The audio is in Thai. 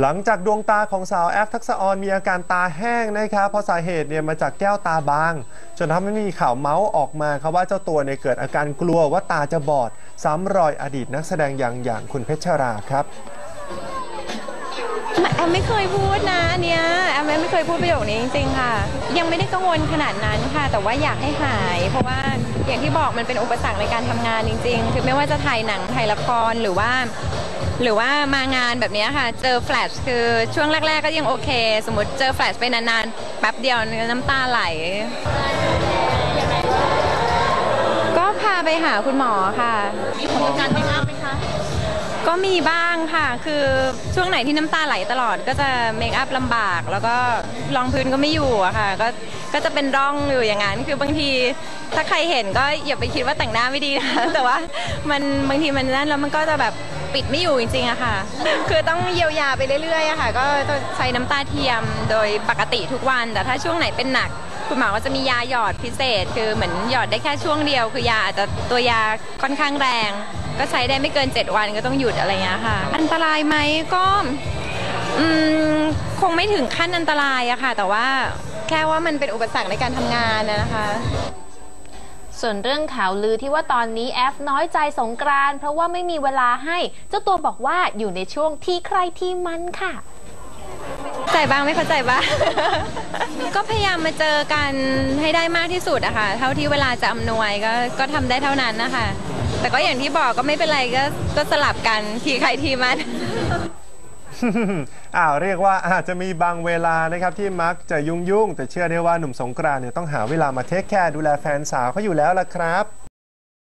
หลังจากดวงตาของสาวแอฟทักษะออนมีอาการตาแห้งนะครับเพราะสาเหตุเนี่ยมาจากแก้วตาบาง จนทำให้มีข่าวเมาส์ออกมาครับว่าเจ้าตัวเนี่ยเกิดอาการกลัวว่าตาจะบอด ซ้ำรอยอดีตนักแสดงอย่างอย่างคุณเพชรราครับแอมไม่เคยพูดนะเนี้ยแอมไม่เคยพูดประโยคนี้จริงๆค่ะ ยังไม่ได้กังวลขนาดนั้นค่ะ แต่ว่าอยากให้หาย เพราะว่าอย่างที่บอกมันเป็นอุปสรรคในการทำงานจริง ๆ คือไม่ว่าจะถ่ายหนังถ่ายละครหรือว่า หรือว่ามางานแบบเนี้ยค่ะ เจอแฟลชคือช่วงแรก ๆ ก็ยังโอเค สมมติเจอแฟลชไปนานๆแป๊บเดียวน้ำตาไหล ก็พาไปหาคุณหมอค่ะ มีผลกับการเมคอัพไหมคะก็มีบ้างค่ะ คือช่วงไหนที่น้ำตาไหลตลอดก็จะเมคอัพลำบาก แล้วก็รองพื้นก็ไม่อยู่อะค่ะ ก็ ก็จะเป็นร่องอยู่อย่างนั้น คือบางทีถ้าใครเห็นก็อย่าไปคิดว่าแต่งหน้าไม่ดีนะ แต่ว่ามันบางทีมันนั่นแล้วมันก็จะแบบ ปิดไม่อยู่จริงๆอะค่ะ คือต้องเยียวยาไปเรื่อยๆอะค่ะ ก็ต้องใช้น้ำตาเทียมโดยปกติทุกวัน แต่ถ้าช่วงไหนเป็นหนัก คุณหมอก็จะมียาหยอดพิเศษ คือเหมือนหยอดได้แค่ช่วงเดียว คือยาอาจจะตัวยาค่อนข้างแรง ก็ใช้ได้ไม่เกิน 7 วันก็ต้องหยุดอะไรเงี้ยค่ะ อันตรายไหมก็อืมคงไม่ถึงขั้นอันตรายอะค่ะ แต่ว่าแค่ว่ามันเป็นอุปสรรคในการทำงานนะนะคะ ส่วนเรื่องข่าวลือที่ว่าตอนนี้แอฟน้อยใจสงกรานเพราะว่าไม่มีเวลาให้ เจ้าตัวบอกว่าอยู่ในช่วงที่ใครที่มันค่ะใจบ้างไม่เข้าใจบ้าง ก็พยายามมาเจอกันให้ได้มากที่สุดอะค่ะ เท่าที่เวลาจะอำนวยก็ก็ทำได้เท่านั้นนะคะ แต่ก็อย่างที่บอกก็ไม่เป็นไรก็ก็สลับกันทีใครทีมัน อ้าวเรียกว่าอาจจะมีบางเวลานะครับที่มักจะยุ่งยุ่งๆ แต่เชื่อได้ว่าหนุ่มสงกรานต์เนี่ยต้องหาเวลามาเทคแคร์ดูแลแฟนสาวเขาอยู่แล้วล่ะครับ